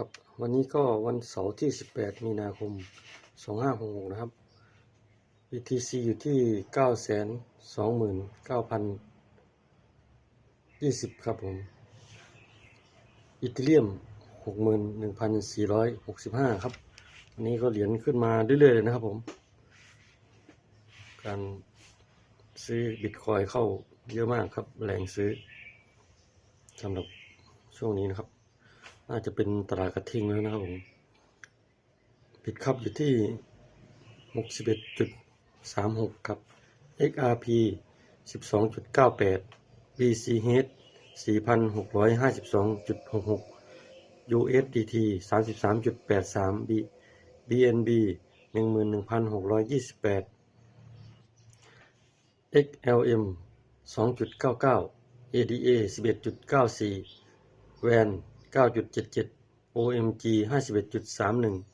ครับ วันนี้ก็วันเสาร์ที่ 18 มีนาคม 2566 นะครับ BTC อยู่ที่ 929,020 ครับผมอีเทเรียม 61,465 ครับ วันนี้ก็เหรียญขึ้นมาเรื่อยๆเลยนะครับผม การซื้อบิตคอยเข้าเยอะมากครับ แรงซื้อสำหรับช่วงนี้นะครับ น่าจะเป็นตลาดกระทิงแล้วนะครับผมปิดครับอยู่ที่ 61.36 ครับ XRP 12.98 BCH 4,652.66 USDT 33.83 BNB 11,628 XLM 2.99 ADA 11.94 WAN 9.77 OMG 51.31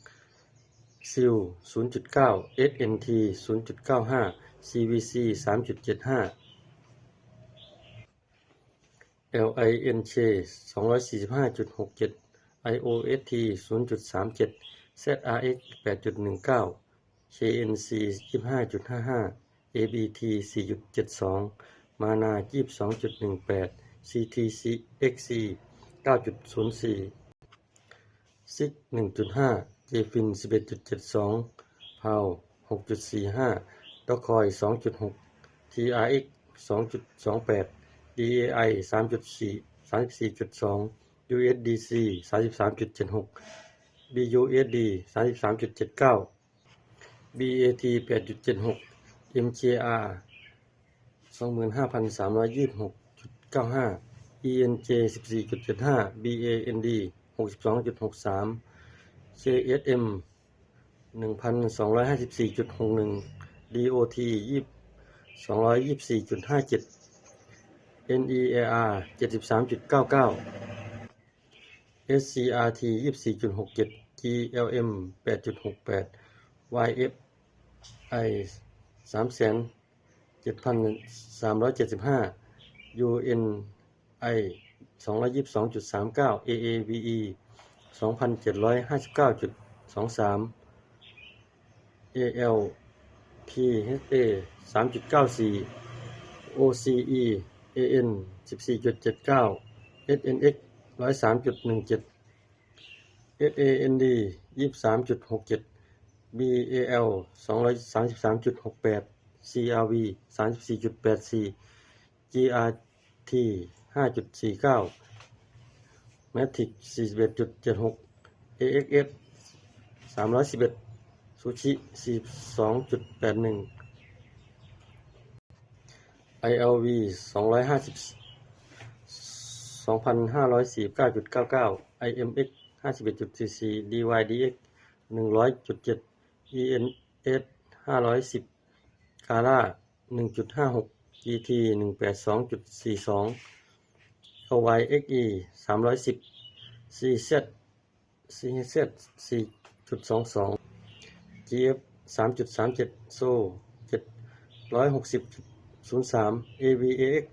SIL 0.9 SNT 0.95 CVC 3.75 LINK 245.67 IOST 0.37 ZRX 8.19 KNC 25.55 ABT 4.72 MANA 22.18 CTC XC 9.04 SIG 1.5 JFIN 11.72 PAL 6.45 Docoin 2.6 TRX 2.28 DAI 3.4 34.2 USDC 33.76 BUSD 33.79 BAT 8.76 MJR 25,326.95 ENJ 14.75 BAND 62.63 JSM 1,254.61 DOT 224.57 NEAR 73.99 SCRT 24.67 GLM 8.68 YFI 3 7,375 UN UNI 222.39 AAVE 2,759.23 ALPHA 3.94 OCE AN 14.79 SNX 103.17 SAND 23.67 BAL 233.68 CRV 34.84 GRT 5.49 Matic 41.76 AXS 311 Sushi 42.81 ILV 250 2,549.99 IMX 51.44 DYDX 100.7 ENS 510 Kala 1.56 GT 182.42 OYXE 310 CZ CZ 4.22 GF 3.37 SO 760.03 AVAX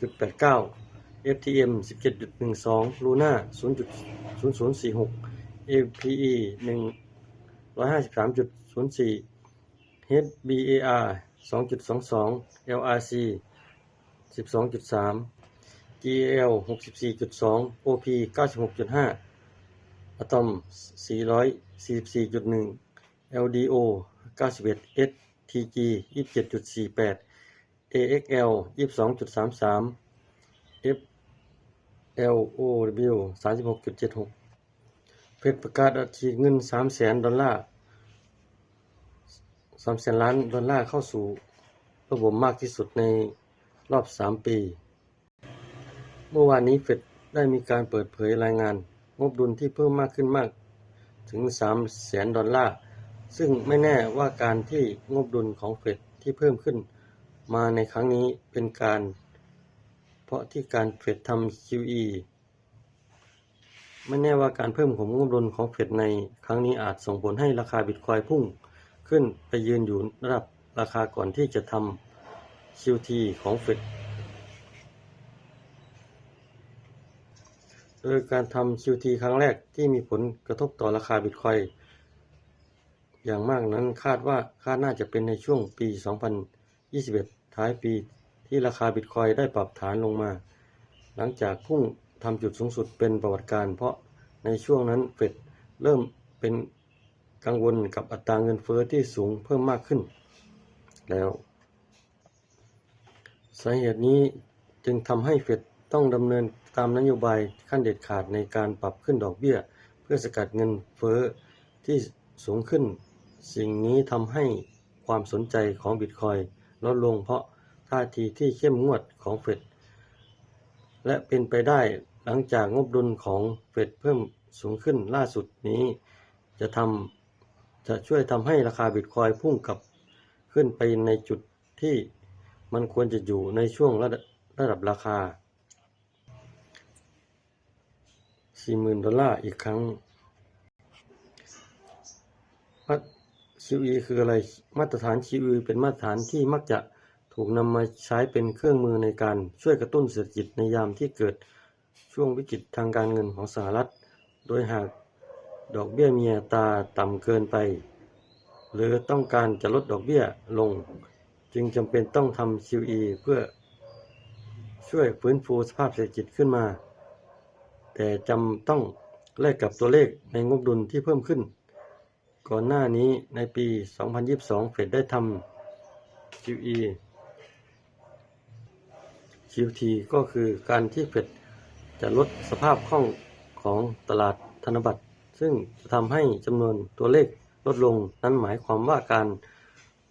606.89 FTM 17.12 Luna 0.0046 APE 153.04 HBAR 2.22 LRC 12.3 GL 64.2 OP 96.5 Atom 444.1 LDO 91 STG 27.48 AXL 22.33 FLOW 36.76 เพชรประกาศอัดฉีดเงิน 300,000ดอลลาร์300,000ล้านดอลลาร์เข้าสู่ระบบมากที่สุดในรอบ 3 ปี เมื่อวานนี้เฟดได้มีการเปิดเผยรายงาน งบดุลที่เพิ่มมากขึ้นมาก ถึง300,000ดอลลาร์ ซึ่งไม่แน่ว่าการที่งบดุลของเฟดที่เพิ่มขึ้น มาในครั้งนี้เป็นการ เพราะที่การเฟดทำ QE ไม่แน่ว่าการเพิ่มของงบดุลของเฟดในครั้งนี้อาจส่งผลให้ราคาบิตคอยพุ่ง ขึ้นไปยืนอยู่ระดับราคาก่อนที่จะทำ QT ของเฟด โดยการทำ QT ครั้งแรกที่มีผลกระทบต่อราคาบิตคอยอย่างมากนั้นคาดว่าคาดน่าจะเป็นในช่วงปี 2021 ท้ายปีที่ราคาบิตคอยได้ปรับฐานลงมา หลังจากพุ่งทำจุดสูงสุดเป็นประวัติการณ์เพราะในช่วงนั้นเฟดเริ่มเป็นกังวลกับอัตราเงินเฟ้อที่สูงเพิ่มมากขึ้น แล้ว สาเหตุนี้จึงทำให้เฟด ต้องดำเนินตามนโยบายขั้นเด็ดขาดในการปรับขึ้นดอกเบี้ย เพื่อสกัดเงินเฟ้อที่สูงขึ้น สิ่งนี้ทำให้ความสนใจของบิตคอยลดลงเพราะท่าทีที่เข้มงวดของเฟดและเป็นไปได้หลังจากงบดุลของเฟดเพิ่มสูงขึ้นล่าสุดนี้ จะทำจะช่วยทำให้ราคาบิตคอยพุ่งกลับขึ้นไปในจุดที่มันควรจะอยู่ในช่วงระดับระดับ ราคา40,000ดอลลาร์อีกครั้งมา QE คืออะไร มาตรฐาน QE เป็นมาตรฐานที่มักจะถูกนำมาใช้เป็นเครื่องมือในการช่วยกระตุ้นเศรษฐกิจในยามที่เกิดช่วงวิกฤตทางการเงินของสหรัฐ โดยหากดอกเบี้ยมีอัตราต่ำเกินไป หรือต้องการจะลดดอกเบี้ยลง จึงจำเป็นต้องทำ QE เพื่อช่วยฟื้นฟูสภาพเศรษฐกิจขึ้นมา แต่จำต้องแลกกับตัวเลขในงบดุลที่เพิ่มขึ้น ก่อนหน้านี้ในปี 2022 เฟดได้ทำ QE QT ก็คือการที่เฟดจะลดสภาพคล่องของตลาดธนบัตร ซึ่งจะทำให้จำนวนตัวเลขลดลงนั้นหมายความว่าการ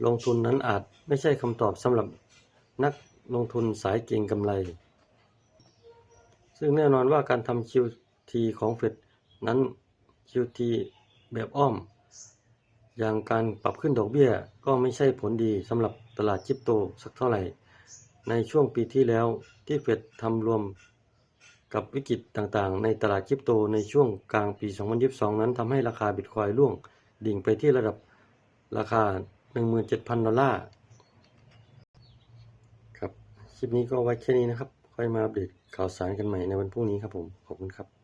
ลงทุนนั้นอาจไม่ใช่คำตอบสำหรับนักลงทุนสายเก็งกำไร ซึ่งแน่นอนว่าการทำ QT ของเฟดนั้น QT แบบอ้อม อย่างการปรับขึ้นดอกเบี้ยก็ไม่ใช่ผลดีสำหรับตลาดคริปโตสักเท่าไหร่ ในช่วงปีที่แล้วที่เฟดทำรวมกับวิกฤตต่างๆ ในตลาดคริปโตในช่วงกลางปี 2022 นั้นทำให้ราคาบิตคอยน์ร่วง ดิ่งไปที่ระดับราคา 17,000 ดอลลาร์ครับ คลิปนี้ก็ไว้แค่นี้นะครับ ค่อยมาอัปเดตข่าวสารกันใหม่ในวันพรุ่งนี้ครับผม ขอบคุณครับ